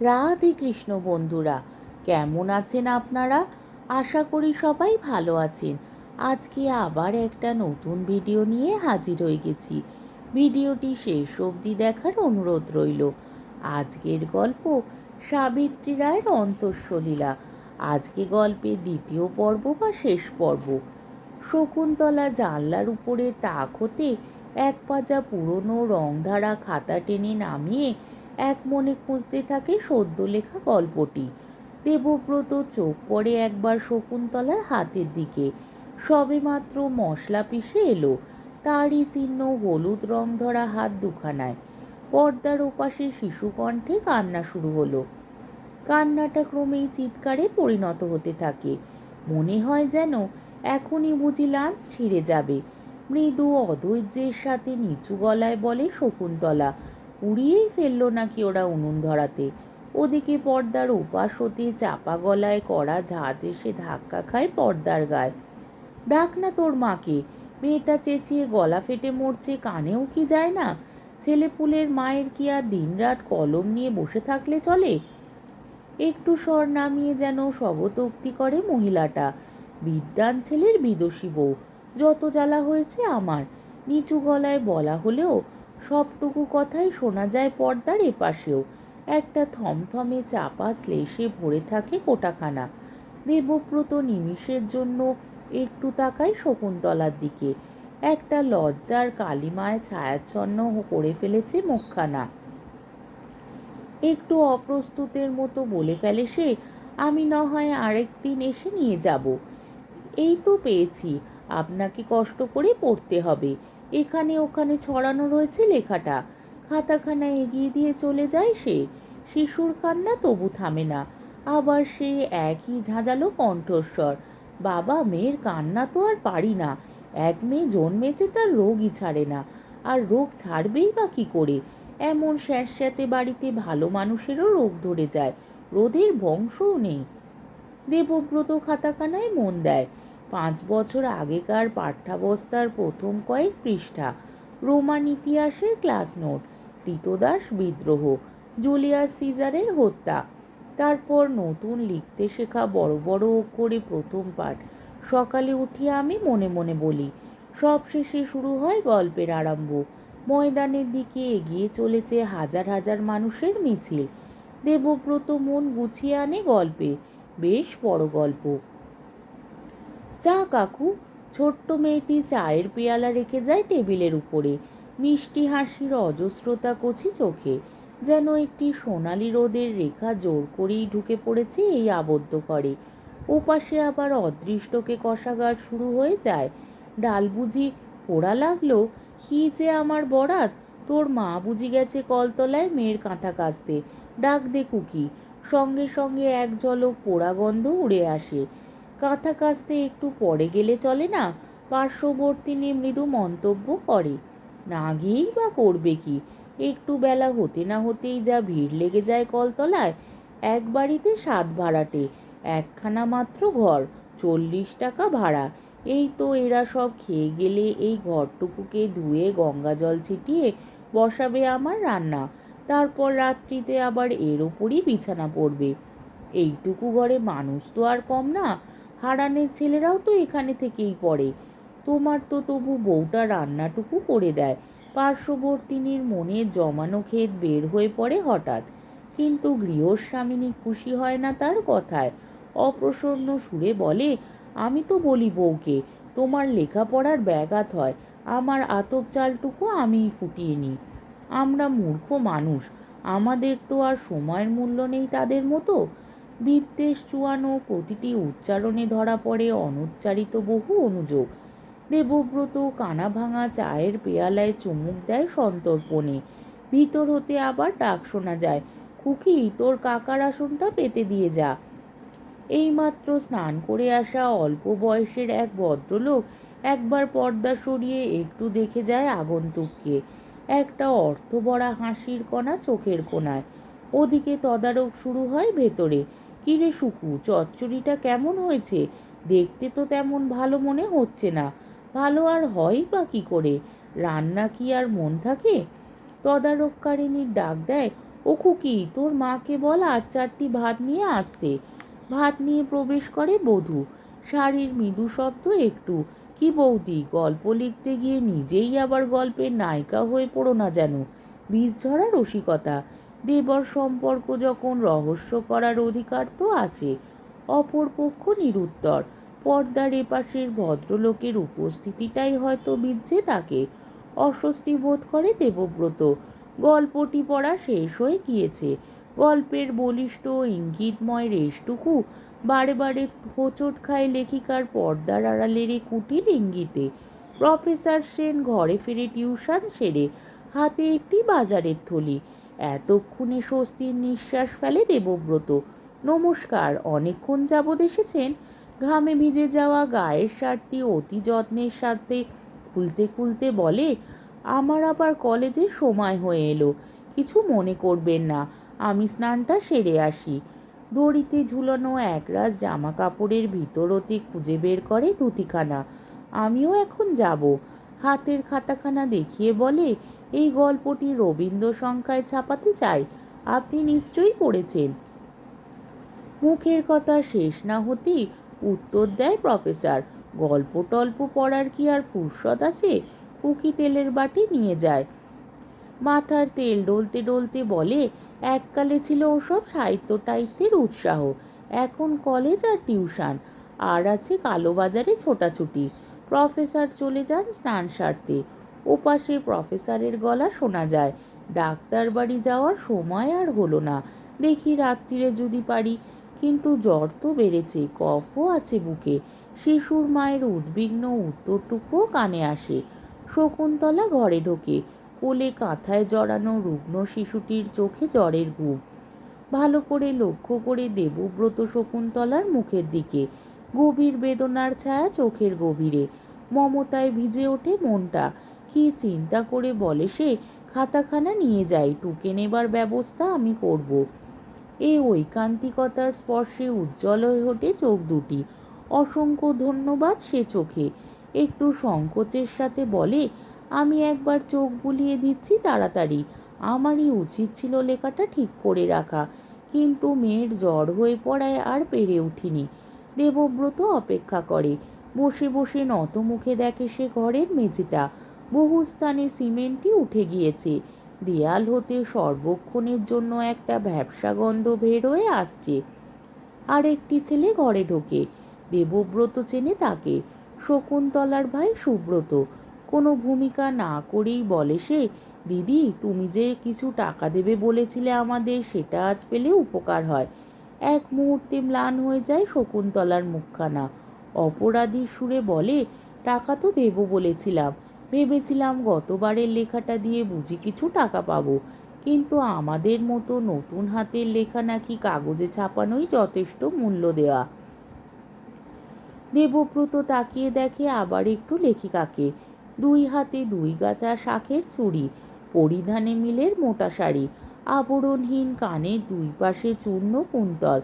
রাধে কৃষ্ণ বন্ধুরা, কেমন আছেন আপনারা? আশা করি সবাই ভালো আছেন। আজকে আবার একটা নতুন ভিডিও নিয়ে হাজির হয়ে গেছি। ভিডিওটি শেষ অবধি দেখার অনুরোধ রইল। আজকের গল্প সাবিত্রী রায়ের অন্তঃসলীলা। আজকে গল্পের দ্বিতীয় পর্ব বা শেষ পর্ব। শকুন্তলা জানলার উপরে তাক হতে এক পাজা পুরনো রংধারা খাতা টেনে নামিয়ে এক মনে খুঁজতে থাকে সদ্য লেখা গল্পটি। দেবব্রত চোখ পড়ে একবার শকুন্তলার হাতের দিকে। সবেমাত্র মশলা পিষে এলো। তারই চিহ্ন হলুদ রং ধরা হাত দুখানায়। পর্দার ওপাশে শিশু কণ্ঠে কান্না শুরু হলো। কান্নাটা ক্রমেই চিৎকারে পরিণত হতে থাকে। মনে হয় যেন এখনই বুঝি লাঞ্চ ছিঁড়ে যাবে। মৃদু অধৈর্যের সাথে নিচু গলায় বলে শকুন্তলা উড়িয়েই ফেলল নাকি ওরা উনুন ধরাতে? ওদিকে পর্দার উপাস হতে চাপা গলায় কড়া ঝাঁজ এসে ধাক্কা খায় পর্দার গায়ে। ডাক না তোর মাকে। মেয়েটা চেঁচিয়ে গলা ফেটে মরছে, কানেও কি যায় না? ছেলেপুলের মায়ের কি আর দিনরাত কলম নিয়ে বসে থাকলে চলে? একটু স্বর নামিয়ে যেন শবতোক্তি করে মহিলাটা। বিদ্যান ছেলের বিদোষী বউ। যত জ্বালা হয়েছে আমার। নিচু গলায় বলা হলেও সবটুকু কথাই শোনা যায় পর্দার এপাশেও। একটা থমথমে চাপা শ্লেষে ভরে থাকে কোটাখানা। দেবব্রত নিমিষের জন্য একটু তাকায় শকুন্তলার দিকে। একটা লজ্জার কালিমায় ছায়াচ্ছন্ন করে ফেলেছে মুখখানা। একটু অপ্রস্তুতের মতো বলে ফেলে সে, আমি না হয় আরেকদিন এসে নিয়ে যাব। এই তো পেয়েছি। আপনাকে কষ্ট করে পড়তে হবে। এখানে ওখানে ছড়ানো রয়েছে লেখাটা। খাতাখানা এগিয়ে দিয়ে চলে যায় সে। শিশুর কান্না তবু থামে না। আবার সে একই ঝাঁঝালো কণ্ঠস্বর। বাবা, মেয়ের কান্না তো আর পারি না। এক মেয়ে জন্মেছে তার রোগই ছাড়ে না। আর রোগ ছাড়বেই বা কী করে? এমন স্যাঁতস্যাঁতে বাড়িতে ভালো মানুষেরও রোগ ধরে যায়। রোদের বংশও নেই। দেবব্রত খাতাখানায় মন দেয়। পাঁচ বছর আগেকার পাঠ্যাবস্থার প্রথম কয়েক পৃষ্ঠা, রোমান ইতিহাসের ক্লাস নোট কৃতদাস বিদ্রোহ, জুলিয়াস সিজারের হত্যা। তারপর নতুন লিখতে শেখা বড় বড় অক্ষরে প্রথম পাঠ, সকালে উঠিয়ে আমি মনে মনে বলি, সব শেষে শুরু হয় গল্পের আরম্ভ। ময়দানের দিকে এগিয়ে চলেছে হাজার হাজার মানুষের মিছিল। দেবব্রত মন গুছিয়ে আনে গল্পে, বেশ বড় গল্প। চা কাকু, ছোট্ট মেয়েটি চায়ের পেয়ালা রেখে যায় টেবিলের উপরে। মিষ্টি হাসির অজস্রতা কচি চোখে। যেন একটি সোনালি রোদের রেখা জোর করেই ঢুকে পড়েছে এই আবদ্ধ করে ওপাশে আবার অদৃষ্টকে কষাঘাত শুরু হয়ে যায়। ডাল বুঝি, পোড়া লাগল? কি যে আমার বরাত? তোর মা বুঝি গেছে কলতলায় মেয়ের কাঁথা কাচতে। ডাক দে কুকি সঙ্গে সঙ্গে এক ঝলক পোড়া গন্ধ উড়ে আসে। কাঁথা কাচতে একটু পরে গেলে চলে না? পার্শ্ববর্তী মৃদু মন্তব্য করে। না গিয়েই বা করবে কি? একটু বেলা হতে না হতেই যা ভিড় লেগে যায় কলতলায়। এক বাড়িতে সাত ভাড়াটে, একখানা মাত্র ঘর, চল্লিশ টাকা ভাড়া। এই তো এরা সব খেয়ে গেলে এই ঘরটুকুকে ধুয়ে গঙ্গা জল ছিটিয়ে বসাবে আমার রান্না। তারপর রাত্রিতে আবার এর ওপরই বিছানা পড়বে। এইটুকু ঘরে মানুষ তো আর কম না। হারানের ছেলেরাও তো এখানে থেকেই পড়ে। তোমার তো তবু বউটা রান্নাটুকু করে দেয়। পার্শ্ববর্তিনীর মনে জমানো ক্ষেত বের হয়ে পড়ে হঠাৎ। কিন্তু গৃহস্বামিনী খুশি হয় না তার কথায়। অপ্রসন্ন সুরে বলে, আমি তো বলি বউকে, তোমার লেখাপড়ার ব্যাঘাত হয়। আমার আতপ চালটুকু আমিই ফুটিয়ে নিই। আমরা মূর্খ মানুষ। আমাদের তো আর সময়ের মূল্য নেই তাদের মতো। বিদ্বেষ চুয়ানো প্রতিটি উচ্চারণে ধরা পড়ে অনুচ্চারিত বহু অনুযোগ। দেবব্রত কানা ভাঙা চায়ের পেয়ালায় চুমুক দেয় সন্তর্পণে। ভিতর হতে আবার ডাক শোনা যায়, খুকি, তোর কাকার আসনটা পেতে দিয়ে যা। এইমাত্র স্নান করে আসা অল্প বয়সের এক ভদ্রলোক একবার পর্দা সরিয়ে একটু দেখে যায় আগন্তুককে। একটা অর্থবড়া হাসির কণা চোখের কোনায় ওদিকে তদারক শুরু হয় ভেতরে। কিরে শুকু, চচ্চড়িটা কেমন হয়েছে? দেখতে তো তেমন ভালো মনে হচ্ছে না। ভালো আর হয় বা কী করে? রান্না কি আর মন থাকে? তদারককারিনীর ডাক দেয়, ও খুকি, তোর মাকে বল আর চারটি ভাত নিয়ে আসতে। ভাত নিয়ে প্রবেশ করে বধূ। শাড়ির মৃদু শব্দ একটু। কি বৌদি, গল্প লিখতে গিয়ে নিজেই আবার গল্পের নায়িকা হয়ে পড়ো না যেন? বীজ ধরা রসিকতা। দেবর সম্পর্ক যখন রহস্য করার অধিকার তো আছে অপরপক্ষ নিরুত্তর। পর্দার এপাশের ভদ্রলোকের উপস্থিতিটাই হয়তো বিচ্ছে তাকে। অস্বস্তি বোধ করে দেবব্রত। গল্পটি পড়া শেষ হয়ে গিয়েছে। গল্পের বলিষ্ঠ ইঙ্গিতময় রেশটুকু বারে বারে হোঁচট খায় লেখিকার পর্দার আড়ালের কুটির ইঙ্গিতে। প্রফেসর সেন ঘরে ফিরে টিউশন সেরে হাতে একটি বাজারের থলি। এতক্ষণে স্বস্তির নিঃশ্বাস ফেলে দেবব্রত নমস্কার। অনেকক্ষণ যাবৎ এসেছেন ঘামে ভিজে যাওয়া গায়ের শার্টটি অতি যত্নের সাথে খুলতে খুলতে বলে, আমার আবার কলেজে সময় হয়ে এলো। কিছু মনে করবেন না, আমি স্নানটা সেরে আসি। দড়িতে ঝুলানো একরাশ জামা কাপড়ের ভিতরতে খুঁজে বের করে ধুতিখানা আমিও এখন যাব। হাতের খাতাখানা দেখিয়ে বলে, এই গল্পটি রবীন্দ্র সংখ্যায় ছাপাতে চাই? আপনি নিশ্চয়ই পড়েছেন। মুখের কথা শেষ না হতেই উত্তর দেয় প্রফেসর, গল্প টল্প পড়ার কি আর ফুরসত আছে? কুকি তেলের বাটি নিয়ে যায়। মাথার তেল ডলতে ডলতে বলে, এককালে ছিল ওসব সাহিত্য টাইত্যের উৎসাহ, এখন কলেজ আর টিউশন, আর আছে কালোবাজারে ছোটাছুটি। প্রফেসর চলে যান স্নান সারতে। ওপাশে প্রফেসরের গলা শোনা যায়, ডাক্তার বাড়ি যাওয়ার সময় আর হলো না। দেখি রাত্রিরে যদি পারি, কিন্তু জ্বর তো বেড়েছে, কফও আছে বুকে। শিশুর মায়ের উদ্বিগ্ন উত্তরটুকুও কানে আসে। শকুন্তলা ঘরে ঢোকে, কোলে কাঁথায় জড়ানো রুগ্ন শিশুটির চোখে জ্বরের ঘুম ভালো করে লক্ষ্য করে দেবব্রত শকুন্তলার মুখের দিকে গভীর বেদনার ছায়া চোখের গভীরে। মমতায় ভিজে ওঠে মনটা। কি চিন্তা করে বলে সে? খাতাখানা নিয়ে যাই, টুকে নেবার ব্যবস্থা আমি করব। এই ঐকান্তিকতার স্পর্শে উজ্জ্বল হয়ে ওঠে চোখ দুটি। অসংখ্য ধন্যবাদ সে চোখে। একটু সংকোচের সাথে বলে, আমি একবার চোখ বুলিয়ে দিচ্ছি তাড়াতাড়ি। আমারই উচিত ছিল লেখাটা ঠিক করে রাখা। কিন্তু মেয়ের জ্বর হয়ে পড়ায় আর পেরে উঠিনি। দেবব্রত অপেক্ষা করে। বসে বসে নত মুখে দেখে সে ঘরের মেঝেটা। বহু স্থানে সিমেন্টই উঠে গিয়েছে। দেয়াল হতে সর্বক্ষণের জন্য একটা ভ্যাবসা গন্ধ বের হয়ে আসছে। আর একটি ছেলে ঘরে ঢোকে। দেবব্রত চেনে তাকে। শকুন্তলার ভাই সুব্রত। কোনো ভূমিকা না করেই বলে সে, দিদি, তুমি যে কিছু টাকা দেবে বলেছিলে আমাদের, সেটা আজ পেলে উপকার হয়। এক মুহূর্তে ম্লান হয়ে যায় শকুন্তলার মুখখানা। অপরাধীর সুরে বলে, টাকা তো দেবো বলেছিলাম। ভেবেছিলাম গতবারের লেখাটা দিয়ে বুঝি কিছু টাকা পাবো। কিন্তু আমাদের মতো নতুন হাতের লেখা নাকি কাগজে ছাপানোই যথেষ্ট মূল্য দেওয়া দেবব্রত তাকিয়ে দেখে আবার একটু লেখিকাকে। দুই হাতে দুই গাছা শাখের চুড়ি, পরিধানে মিলের মোটা শাড়ি আবরণহীন কানে দুই পাশে চূর্ণ কুন্তল।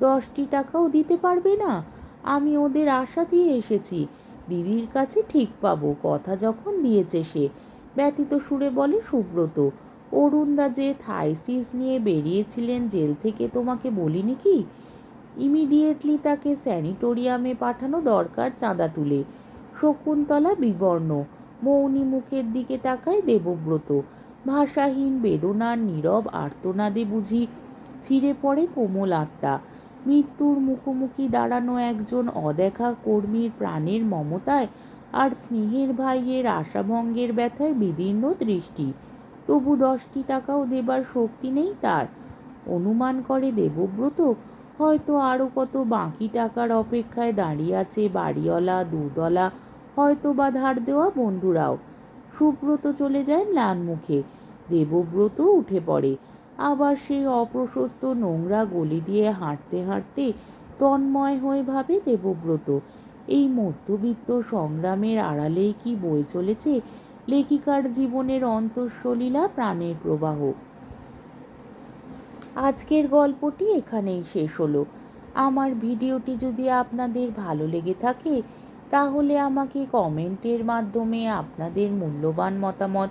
দশটি টাকাও দিতে পারবে না। আমি ওদের আশা দিয়ে এসেছি। দিদির কাছে ঠিক পাবো, কথা যখন দিয়েছে সে। ব্যতীত সুরে বলে, সুব্রত, অরুণদা যে থাইসিস নিয়ে বেরিয়েছিলেন জেল থেকে তোমাকে বলিনি কি? ইমিডিয়েটলি তাকে স্যানিটোরিয়ামে পাঠানো দরকার চাঁদা তুলে। শকুন্তলা বিবর্ণ, মৌনি মুখের দিকে তাকায় দেবব্রত। ভাষাহীন বেদনার নীরব, আর্তনাদে বুঝি ছিঁড়ে পড়ে কোমল আত্মা। মৃত্যুর মুখোমুখি দাঁড়ানো একজন অদেখা কর্মীর প্রাণের মমতায় আর স্নেহের ভাইয়ের আশাভঙ্গের ব্যথায় বিদীর্ণ দৃষ্টি। তবু দশটি টাকাও দেবার শক্তি নেই তার। অনুমান করে দেবব্রত, হয়তো আরও কত বাকি টাকার অপেক্ষায় দাঁড়িয়ে আছে বাড়িওয়ালা দুদলা হয়তো বা ধার দেওয়া বন্ধুরাও। সুব্রত চলে যায় ম্লান মুখে। দেবব্রত উঠে পড়ে। আবার সেই অপ্রশস্ত নোংরা গলি দিয়ে হাঁটতে হাঁটতে তন্ময় হয়ে ভাবে দেবব্রত, এই মধ্যবিত্ত সংগ্রামের আড়ালেই কি বয়ে চলেছে লেখিকার জীবনের অন্তঃসলীলা প্রাণের প্রবাহ? আজকের গল্পটি এখানেই শেষ হলো। আমার ভিডিওটি যদি আপনাদের ভালো লেগে থাকে, তাহলে আমাকে কমেন্টের মাধ্যমে আপনাদের মূল্যবান মতামত